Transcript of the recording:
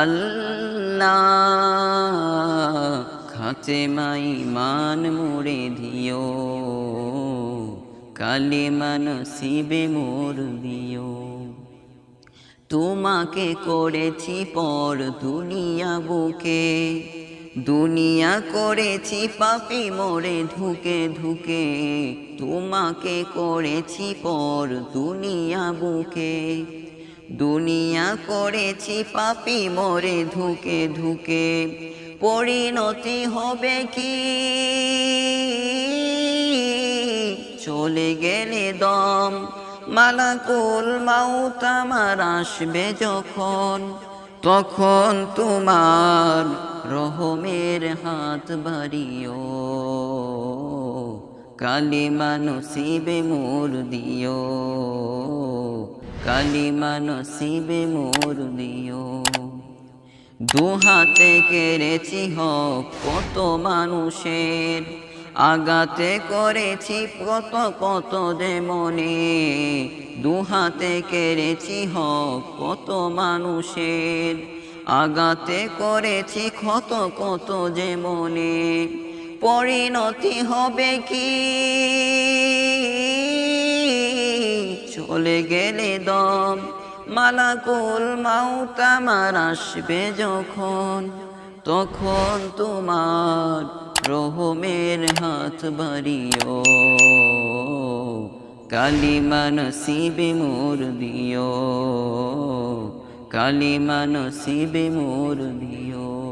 আল্লাহ খাতে মাই মান মোরে দিও, কালে মান শিবে মোর দিও। তোমাকে করেছি পর দুনিয়া বুকে, দুনিয়া করেছি পাপি মোরে ধুকে ধুকে, তোমাকে করেছি পর দুনিয়া বুকে। দুনিয়া করেছি পাপি মরে ধুকে ধুকে, পরিণতি হবে কি? চলে গেলে দম, মালাকুল মাউত আমার আসবে যখন, তখন তোমার রহমের হাত বাড়িও। কালিমা নসিবে মোর দিও। কালিমা নসিবে মোর দিও। দু হাতে কেড়েছি হক কত মানুষের আগাতে করেছি কত কত যে মনে দু হাতে কেড়েছি হক কত মানুষের আগাতে করেছি কত কত যে মনে পরিণতি হবে কি? চলে গেলে দম। মালাকুল মাউত আমার আসবে যখন, তখন তোমার রহমের হাত বাড়িও। কালিমা নসিবে মোর দিও, কালিমা নসিবে মোর দিও।